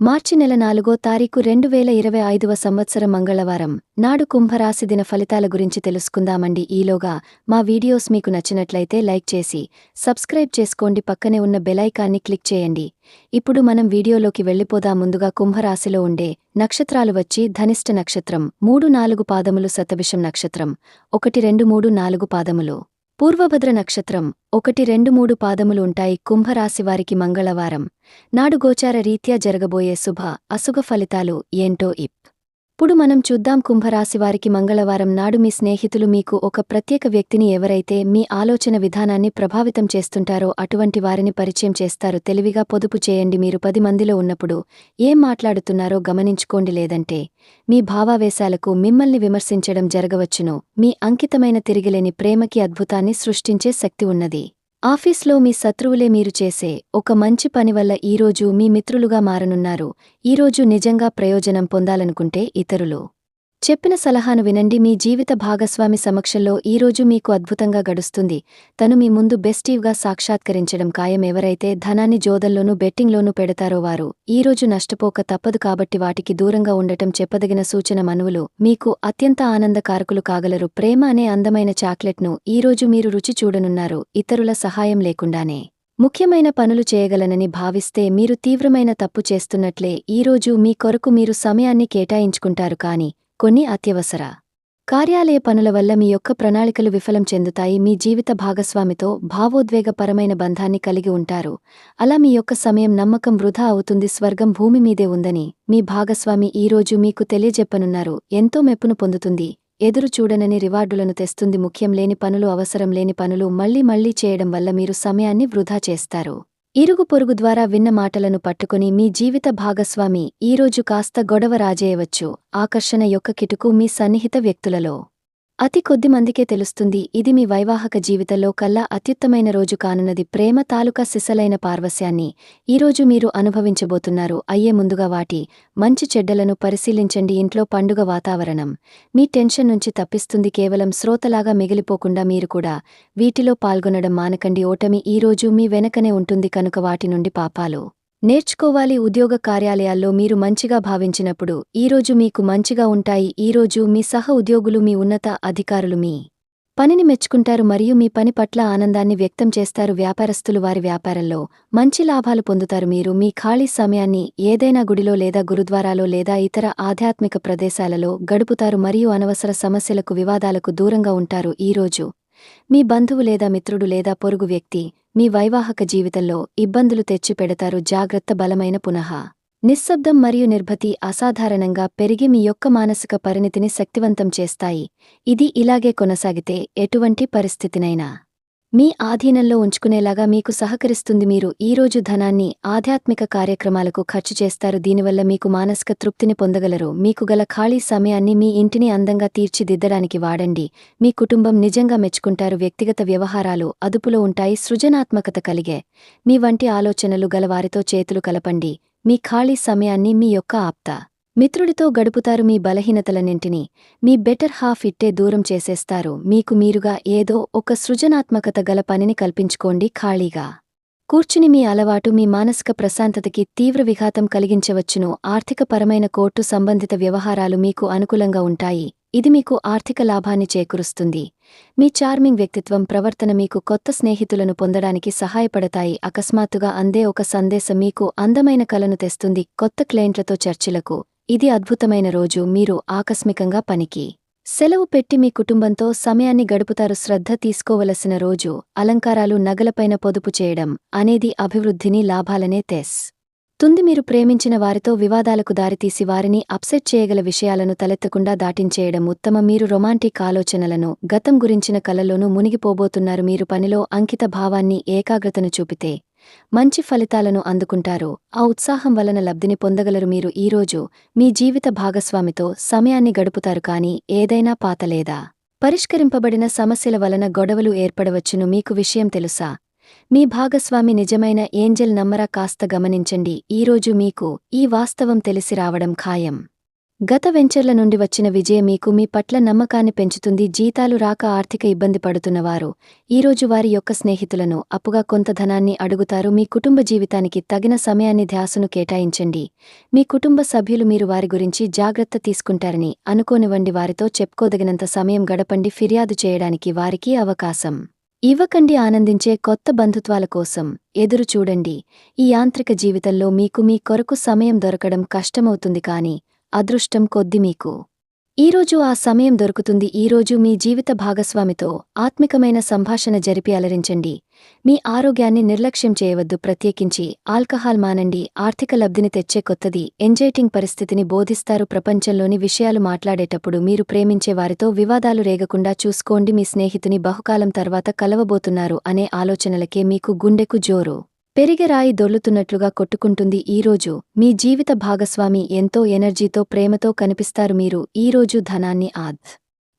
మార్చి నెల నాలుగో తారీఖు రెండు వేల ఇరవై ఐదువ సంవత్సరం మంగళవారం. నాడు కుంభరాశి దిన ఫలితాల గురించి తెలుసుకుందామండి. ఈలోగా మా వీడియోస్ మీకు నచ్చినట్లయితే లైక్ చేసి సబ్స్క్రైబ్ చేసుకోండి. పక్కనే ఉన్న బెలైకాన్ని క్లిక్ చేయండి. ఇప్పుడు మనం వీడియోలోకి వెళ్ళిపోదా ముందుగా కుంభరాశిలో ఉండే నక్షత్రాలు వచ్చి ధనిష్ట నక్షత్రం మూడు నాలుగు పాదములు సతభిషం నక్షత్రం ఒకటి రెండు మూడు నాలుగు పాదములు. పూర్వభద్ర నక్షత్రం ఒకటి రెండు మూడు పాదములు ఉంటాయి కుంభరాశివారికి మంగళవారం. నాడు గోచార రీత్యా జరగబోయే శుభ అశుభ ఫలితాలు ఏంటో ఇప్ ఇప్పుడు మనం చూద్దాం కుంభరాశివారికి మంగళవారం నాడు మీ స్నేహితులు మీకు ఒక ప్రత్యేక వ్యక్తిని ఎవరైతే మీ ఆలోచన విధానాన్ని ప్రభావితం చేస్తుంటారో అటువంటి వారిని పరిచయం చేస్తారు. తెలివిగా పొదుపు చేయండి. మీరు పది మందిలో ఉన్నప్పుడు ఏం మాట్లాడుతున్నారో గమనించుకోండి. లేదంటే మీ భావావేశాలకు మిమ్మల్ని విమర్శించడం జరగవచ్చును. మీ అంకితమైన తిరిగిలేని ప్రేమకి అద్భుతాన్ని సృష్టించే శక్తి ఉన్నది. ఆఫీస్లో మీ శత్రువులే మీరు చేసే ఒక మంచి పని వల్ల ఈరోజు మీ మిత్రులుగా మారనున్నారు. ఈరోజు నిజంగా ప్రయోజనం పొందాలనుకుంటే ఇతరులు. చెప్పిన సలహాను వినండి. మీ జీవిత భాగస్వామి సమక్షంలో ఈరోజు మీకు అద్భుతంగా గడుస్తుంది. తను మీ ముందు బెస్టీవ్గా సాక్షాత్కరించడం ఖాయం. ఎవరైతే ధనాన్ని జోదల్లోనూ బెట్టింగ్లోనూ పెడతారో వారు ఈరోజు నష్టపోక తప్పదు కాబట్టి వాటికి దూరంగా ఉండటం చెప్పదగిన సూచన మనువులు. మీకు అత్యంత ఆనందకారకులు కాగలరు. ప్రేమ అనే అందమైన చాక్లెట్ను ఈరోజు మీరు రుచి చూడనున్నారు. ఇతరుల సహాయం లేకుండానే. ముఖ్యమైన పనులు చేయగలనని భావిస్తే మీరు తీవ్రమైన తప్పు చేస్తున్నట్లే ఈరోజు మీ కొరకు మీరు సమయాన్ని కేటాయించుకుంటారు కాని కొన్ని అత్యవసర. కార్యాలయ పనుల వల్ల మీ యొక్క ప్రణాళికలు విఫలం చెందుతాయి మీ జీవిత భాగస్వామితో భావోద్వేగపరమైన బంధాన్ని కలిగి ఉంటారు. అలా మీ యొక్క సమయం నమ్మకం వృధా అవుతుంది స్వర్గం భూమి మీదే ఉందని మీ భాగస్వామి ఈరోజు మీకు తెలియజెప్పనున్నారు. ఎంతో మెప్పును పొందుతుంది. ఎదురు చూడనని రివార్డులను తెస్తుంది ముఖ్యం లేని పనులు అవసరం లేని పనులు మళ్ళీ మళ్ళీ చేయడం వల్ల మీరు సమయాన్ని వృధా చేస్తారు. ఇరుగు పొరుగు ద్వారా విన్న మాటలను పట్టుకుని మీ జీవిత భాగస్వామి ఈరోజు కాస్త గొడవ రాజేయవచ్చు. ఆకర్షణ యొక్క కిటుకు మీ సన్నిహిత వ్యక్తులలో. అతి కొద్ది మందికే తెలుస్తుంది ఇది మీ వైవాహక జీవితంలో కల్లా అత్యుత్తమైన రోజు కానున్నది ప్రేమ తాలూకా సిసలైన పార్వస్యాన్ని ఈరోజు మీరు అనుభవించబోతున్నారు. అయ్యే ముందుగా వాటి మంచి చెడ్డలను పరిశీలించండి. ఇంట్లో పండుగ వాతావరణం మీ టెన్షన్ నుంచి తప్పిస్తుంది. కేవలం శ్రోతలాగా మిగిలిపోకుండా మీరు కూడా వీటిలో పాల్గొనడం మానకండి. ఓటమి ఈరోజు మీ వెనకనే ఉంటుంది కనుక వాటి నుండి పాపాలు నేర్చుకోవాలి ఉద్యోగ కార్యాలయాల్లో మీరు మంచిగా భావించినప్పుడు ఈరోజు మీకు మంచిగా ఉంటాయి ఈరోజు మీ సహ ఉద్యోగులు మీ ఉన్నత అధికారులు మీ పనిని మెచ్చుకుంటారు మరియు మీ పని పట్ల ఆనందాన్ని వ్యక్తం చేస్తారు. వ్యాపారస్తులు వారి వ్యాపారంలో మంచి లాభాలు పొందుతారు. మీరు మీ ఖాళీ సమయాన్ని ఏదైనా గుడిలో లేదా గురుద్వారాలో లేదా ఇతర ఆధ్యాత్మిక ప్రదేశాలలో గడుపుతారు మరియు అనవసర సమస్యలకు వివాదాలకు దూరంగా ఉంటారు. ఈరోజు మీ బంధువు లేదా మిత్రుడు లేదా పొరుగు వ్యక్తి మీ వైవాహక జీవితంలో ఇబ్బందులు తెచ్చిపెడతారు జాగ్రత్త బలమైన పునః. నిశ్శబ్దం మరియు నిర్భతి అసాధారణంగా పెరిగి మీ యొక్క మానసిక పరిణితిని శక్తివంతం చేస్తాయి. ఇది ఇలాగే కొనసాగితే ఎటువంటి పరిస్థితినైనా. మీ ఆధీనంలో ఉంచుకునేలాగా మీకు సహకరిస్తుంది మీరు. ఈరోజు ధనాన్ని ఆధ్యాత్మిక కార్యక్రమాలకు ఖర్చు చేస్తారు. దీనివల్ల మీకు మానసిక తృప్తిని పొందగలరు. మీకు గల ఖాళీ సమయాన్ని మీ ఇంటిని అందంగా తీర్చిదిద్దడానికి వాడండి. మీ కుటుంబం నిజంగా మెచ్చుకుంటారు. వ్యక్తిగత వ్యవహారాలు అదుపులో ఉంటాయి. సృజనాత్మకత కలిగే. మీ వంటి ఆలోచనలు గలవారితో చేతులు కలపండి. మీ ఖాళీ సమయాన్ని మీ యొక్క ఆప్త. మిత్రుడితో గడుపుతారు మీ బలహీనతలన్నింటినీ. మీ బెటర్ హాఫ్ ఇట్టే దూరం చేసేస్తారు. మీకు మీరుగా ఏదో ఒక సృజనాత్మకత గల పనిని కల్పించుకోండి ఖాళీగా. కూర్చుని మీ అలవాటు మీ మానసిక ప్రశాంతతకి తీవ్ర విఘాతం కలిగించవచ్చును. ఆర్థికపరమైన కోర్టు సంబంధిత వ్యవహారాలు మీకు అనుకూలంగా ఉంటాయి. ఇది మీకు ఆర్థిక లాభాన్ని చేకూరుస్తుంది. మీ చార్మింగ్ వ్యక్తిత్వం ప్రవర్తన మీకు కొత్త స్నేహితులను పొందడానికి సహాయపడతాయి. అకస్మాత్తుగా అందే ఒక సందేశం మీకు అందమైన కలను తెస్తుంది. కొత్త క్లయింట్లతో చర్చలకు ఇది అద్భుతమైన రోజు మీరు ఆకస్మికంగా పనికి. సెలవు పెట్టి మీ కుటుంబంతో సమయాన్ని గడుపుతారు శ్రద్ధ తీసుకోవలసిన రోజు అలంకారాలు నగలపైన పొదుపు చేయడం అనేది అభివృద్ధిని లాభాలనే తెస్. తుంది మీరు ప్రేమించిన వారితో వివాదాలకు దారితీసి వారిని అప్సెట్ చేయగల విషయాలను తలెత్తకుండా దాటించేయడం ఉత్తమ మీరు రొమాంటిక్ ఆలోచనలను గతం గురించిన కలలోనూ మునిగిపోబోతున్నారు మీరు పనిలో అంకిత భావాన్ని ఏకాగ్రతను చూపితే మంచి ఫలితాలను అందుకుంటారో ఆ ఉత్సాహం వలన లబ్ధిని పొందగలరు మీరు ఈరోజు మీ జీవిత భాగస్వామితో సమయాన్ని గడుపుతారు కాని ఏదైనా పాతలేదా పరిష్కరింపబడిన సమస్యల వలన గొడవలు ఏర్పడవచ్చును మీకు విషయం తెలుసా? మీ భాగస్వామి నిజమైన ఏంజెల్ నమ్మరా కాస్త గమనించండి. ఈరోజు మీకు ఈ వాస్తవం తెలిసి రావడం ఖాయం. గత వెంచర్ల నుండి వచ్చిన విజయం మీకు మీ పట్ల నమ్మకాన్ని పెంచుతుంది జీతాలు రాక ఆర్థిక ఇబ్బంది పడుతున్నవారు. ఈరోజు వారి యొక్క స్నేహితులను అప్పుగా కొంత ధనాన్ని అడుగుతారు. మీ కుటుంబ జీవితానికి తగిన సమయాన్ని ధ్యాసను కేటాయించండి. మీ కుటుంబ సభ్యులు మీరు వారి గురించి జాగ్రత్త తీసుకుంటారని అనుకోనివ్వండి. వారితో చెప్పుకోదగినంత సమయం గడపండి. ఫిర్యాదు చేయడానికి వారికి అవకాశం ఇవ్వకండి. ఆనందించే కొత్త బంధుత్వాల కోసం ఎదురు చూడండి. ఈ యాంత్రిక జీవితంలో మీకు మీ కొరకు సమయం దొరకడం కష్టమవుతుంది కాని అదృష్టం కొద్ది మీకు. ఈరోజు ఆ సమయం దొరుకుతుంది. ఈరోజు మీ జీవిత భాగస్వామితో ఆత్మికమైన సంభాషణ జరిపి అలరించండి. మీ ఆరోగ్యాన్ని నిర్లక్ష్యం చేయవద్దు. ప్రత్యేకించి ఆల్కహాల్ మానండి. ఆర్థిక లబ్ధిని తెచ్చే కొత్తది ఎంజైటింగ్ పరిస్థితిని బోధిస్తారు. ప్రపంచంలోని విషయాలు మాట్లాడేటప్పుడు మీరు ప్రేమించే వారితో వివాదాలు రేగకుండా చూసుకోండి. మీ స్నేహితుని బహుకాలం తర్వాత కలవబోతున్నారు అనే ఆలోచనలకే మీకు గుండెకు జోరు. పెరిగరాయి దొల్లుతున్నట్లుగా కొట్టుకుంటుంది ఈరోజు మీ జీవిత భాగస్వామి ఎంతో ఎనర్జీతో ప్రేమతో కనిపిస్తారు మీరు. ఈరోజు ధనాన్ని ఆద్.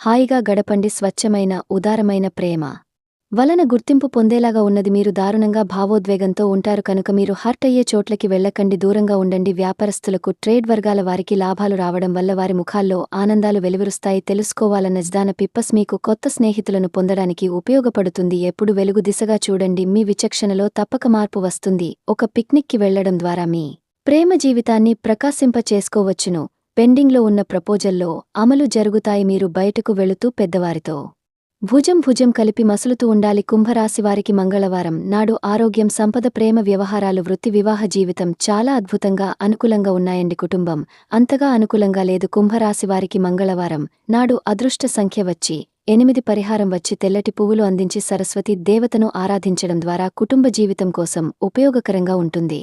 హాయిగా గడపండి స్వచ్ఛమైన ఉదారమైన ప్రేమ. వలన గుర్తింపు పొందేలాగా ఉన్నది మీరు దారుణంగా భావోద్వేగంతో ఉంటారు కనుక మీరు హర్ట్ అయ్యే చోట్లకి వెళ్ళకండి దూరంగా ఉండండి. వ్యాపారస్తులకు ట్రేడ్ వర్గాల వారికి లాభాలు రావడం వల్ల వారి ముఖాల్లో ఆనందాలు వెలువరుస్తాయి. తెలుసుకోవాలన్న జ్దాన పిప్పస్ మీకు కొత్త స్నేహితులను పొందడానికి ఉపయోగపడుతుంది. ఎప్పుడు వెలుగు దిశగా చూడండి మీ విచక్షణలో తప్పక మార్పు వస్తుంది. ఒక పిక్నిక్కి వెళ్ళడం ద్వారా మీ ప్రేమ జీవితాన్ని ప్రకాశింప చేసుకోవచ్చును పెండింగ్లో ఉన్న ప్రపోజల్లో అమలు జరుగుతాయి మీరు బయటకు వెళుతూ పెద్దవారితో. భుజం భుజం కలిపి మసులుతూ ఉండాలి కుంభరాశివారికి మంగళవారం నాడు ఆరోగ్యం సంపద ప్రేమ వ్యవహారాలు వృత్తి వివాహ జీవితం చాలా అద్భుతంగా అనుకూలంగా ఉన్నాయండి కుటుంబం. అంతగా అనుకూలంగా లేదు కుంభరాశివారికి మంగళవారం నాడు అదృష్ట సంఖ్య వచ్చి ఎనిమిది పరిహారం వచ్చి తెల్లటి పువ్వులు అందించి సరస్వతి దేవతను ఆరాధించడం ద్వారా కుటుంబ జీవితం కోసం ఉపయోగకరంగా ఉంటుంది.